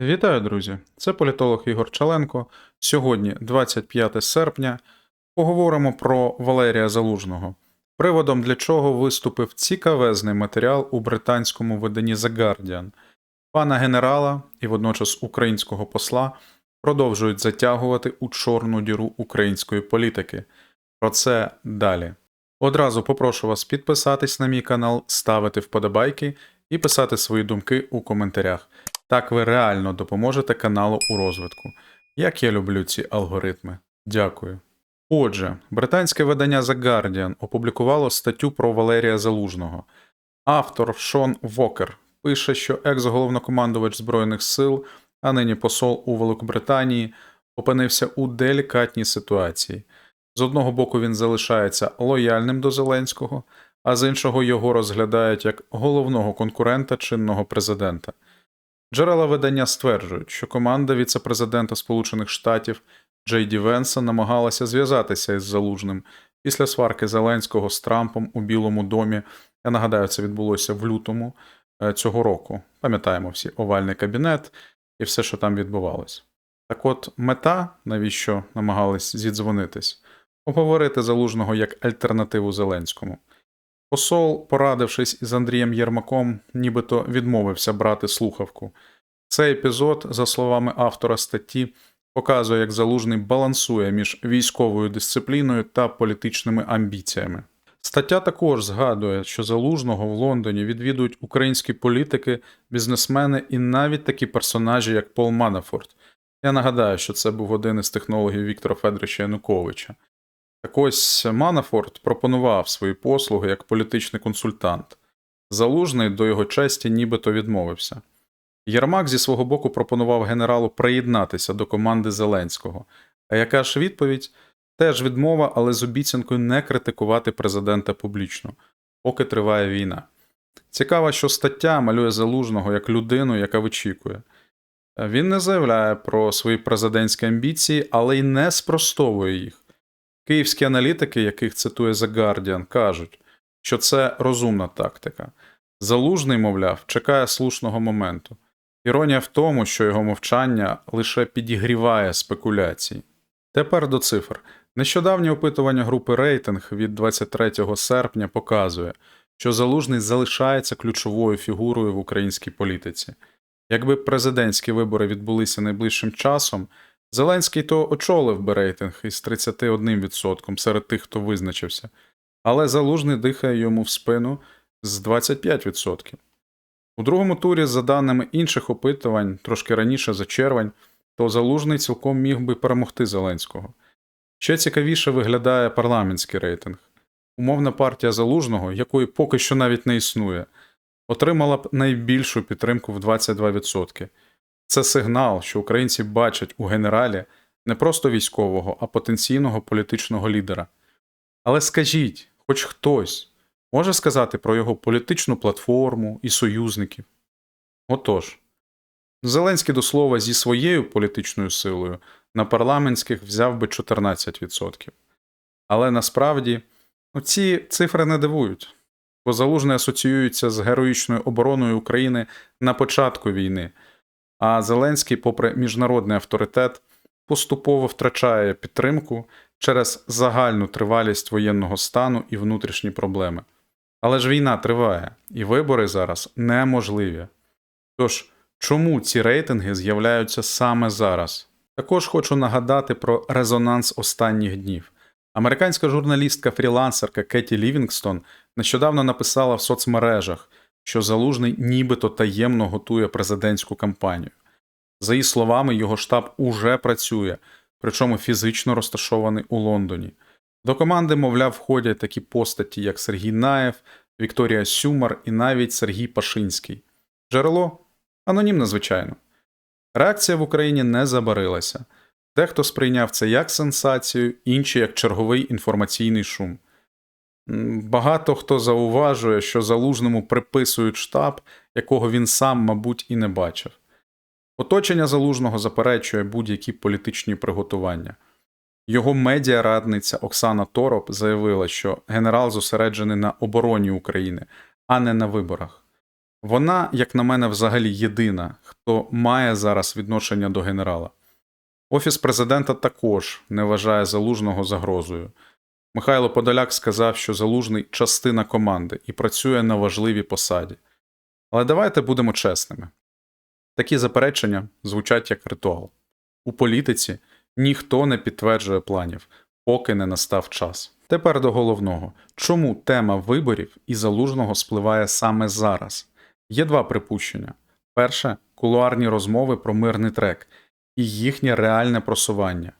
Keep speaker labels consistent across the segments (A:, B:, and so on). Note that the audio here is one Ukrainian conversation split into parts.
A: Вітаю, друзі! Це політолог Ігор Чаленко. Сьогодні, 25 серпня, поговоримо про Валерія Залужного, приводом для чого виступив цікавезний матеріал у британському виданні The Guardian. Пана генерала і водночас українського посла продовжують затягувати у чорну діру української політики. Про це далі. Одразу попрошу вас підписатись на мій канал, ставити вподобайки і писати свої думки у коментарях. Так ви реально допоможете каналу у розвитку. Як я люблю ці алгоритми. Дякую. Отже, британське видання The Guardian опублікувало статтю про Валерія Залужного. Автор Шон Вокер пише, що екс-головнокомандувач Збройних сил, а нині посол у Великобританії, опинився у делікатній ситуації. З одного боку, він залишається лояльним до Зеленського, а з іншого його розглядають як головного конкурента чинного президента. Джерела видання стверджують, що команда віце-президента Сполучених Штатів Джей Ді Венса намагалася зв'язатися із Залужним після сварки Зеленського з Трампом у Білому домі. Я нагадаю, це відбулося в лютому е, цього року. Пам'ятаємо всі овальний кабінет і все, що там відбувалося. Так от, мета, навіщо намагались зідзвонитись, обговорити Залужного як альтернативу Зеленському. Посол, порадившись із Андрієм Єрмаком, нібито відмовився брати слухавку. Цей епізод, за словами автора статті, показує, як залужний балансує між військовою дисципліною та політичними амбіціями. Стаття також згадує, що залужного в Лондоні відвідують українські політики, бізнесмени і навіть такі персонажі, як Пол Манафорт. Я нагадаю, що це був один із технологів Віктора Федоровича Януковича. Так ось Манафорт пропонував свої послуги як політичний консультант. Залужний до його честі нібито відмовився. Єрмак зі свого боку пропонував генералу приєднатися до команди Зеленського. А яка ж відповідь? Теж відмова, але з обіцянкою не критикувати президента публічно, поки триває війна. Цікаво, що стаття малює залужного як людину, яка вичікує. Він не заявляє про свої президентські амбіції, але й не спростовує їх. Київські аналітики, яких цитує The Guardian, кажуть, що це розумна тактика. Залужний, мовляв, чекає слушного моменту. Іронія в тому, що його мовчання лише підігріває спекуляції. Тепер до цифр. Нещодавнє опитування групи рейтинг від 23 серпня показує, що Залужний залишається ключовою фігурою в українській політиці. Якби президентські вибори відбулися найближчим часом, Зеленський то очолив би рейтинг із 31% серед тих, хто визначився, але Залужний дихає йому в спину з 25%. У другому турі, за даними інших опитувань, трошки раніше за червень, то Залужний цілком міг би перемогти Зеленського. Ще цікавіше виглядає парламентський рейтинг. Умовна партія Залужного, якої поки що навіть не існує, отримала б найбільшу підтримку в 22%. Це сигнал, що українці бачать у генералі не просто військового, а потенційного політичного лідера. Але скажіть, хоч хтось може сказати про його політичну платформу і союзників? Отож, Зеленський до слова зі своєю політичною силою на парламентських взяв би 14%. Але насправді ну, ці цифри не дивують, бо залужний асоціюється з героїчною обороною України на початку війни. А Зеленський, попри міжнародний авторитет, поступово втрачає підтримку через загальну тривалість воєнного стану і внутрішні проблеми. Але ж війна триває, і вибори зараз неможливі. Тож, чому ці рейтинги з'являються саме зараз? Також хочу нагадати про резонанс останніх днів. Американська журналістка-фрілансерка Кеті Лівінгстон нещодавно написала в соцмережах, що Залужний нібито таємно готує президентську кампанію. За її словами, його штаб уже працює, причому фізично розташований у Лондоні. До команди, мовляв, входять такі постаті, як Сергій Наєв, Вікторія Сюмар і навіть Сергій Пашинський. Джерело анонімне, звичайно. Реакція в Україні не забарилася. Дехто сприйняв це як сенсацію, інші як черговий інформаційний шум. Багато хто зауважує, що залужному приписують штаб, якого він сам, мабуть, і не бачив. Оточення залужного заперечує будь-які політичні приготування. Його медіарадниця Оксана Тороп заявила, що генерал зосереджений на обороні України, а не на виборах. Вона, як на мене, взагалі єдина, хто має зараз відношення до генерала. Офіс президента також не вважає залужного загрозою. Михайло Подоляк сказав, що залужний частина команди і працює на важливій посаді. Але давайте будемо чесними. Такі заперечення звучать як ритуал. У політиці ніхто не підтверджує планів, поки не настав час. Тепер до головного: чому тема виборів і залужного спливає саме зараз? Є два припущення: перше кулуарні розмови про мирний трек і їхнє реальне просування.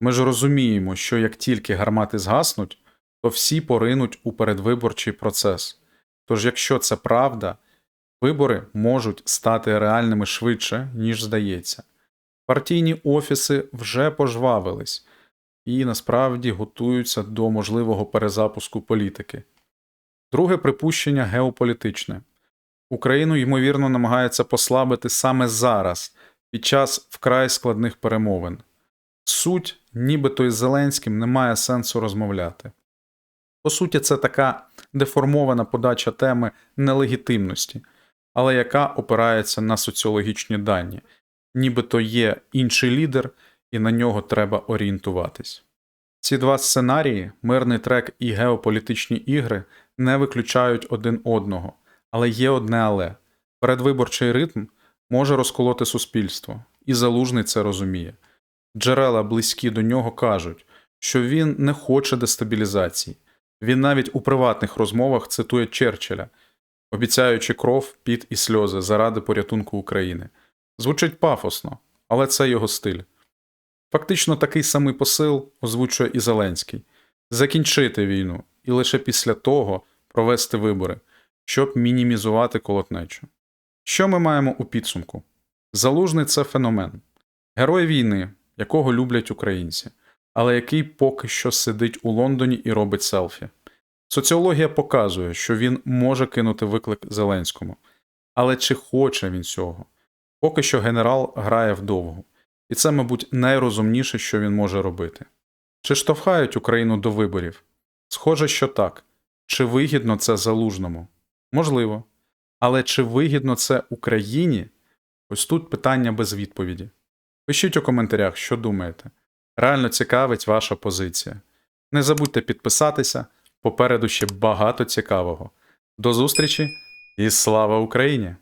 A: Ми ж розуміємо, що як тільки гармати згаснуть, то всі поринуть у передвиборчий процес. Тож, якщо це правда, вибори можуть стати реальними швидше, ніж здається. Партійні офіси вже пожвавились і насправді готуються до можливого перезапуску політики. Друге припущення геополітичне. Україну, ймовірно, намагаються послабити саме зараз, під час вкрай складних перемовин. Суть, нібито із Зеленським, немає сенсу розмовляти. По суті, це така деформована подача теми нелегітимності, але яка опирається на соціологічні дані, нібито є інший лідер, і на нього треба орієнтуватись. Ці два сценарії, мирний трек і геополітичні ігри, не виключають один одного, але є одне але передвиборчий ритм може розколоти суспільство, і залужний це розуміє. Джерела, близькі до нього, кажуть, що він не хоче дестабілізації. Він навіть у приватних розмовах цитує Черчилля, обіцяючи кров, піт і сльози заради порятунку України. Звучить пафосно, але це його стиль. Фактично такий самий посил озвучує і Зеленський закінчити війну і лише після того провести вибори, щоб мінімізувати колотнечу. Що ми маємо у підсумку? Залужний це феномен, герой війни, якого люблять українці, але який поки що сидить у Лондоні і робить селфі. Соціологія показує, що він може кинути виклик Зеленському. Але чи хоче він цього? Поки що генерал грає вдовгу, і це, мабуть, найрозумніше, що він може робити. Чи штовхають Україну до виборів? Схоже, що так. Чи вигідно це залужному? Можливо. Але чи вигідно це Україні? Ось тут питання без відповіді. Пишіть у коментарях, що думаєте. Реально цікавить ваша позиція. Не забудьте підписатися, попереду ще багато цікавого. До зустрічі і слава Україні!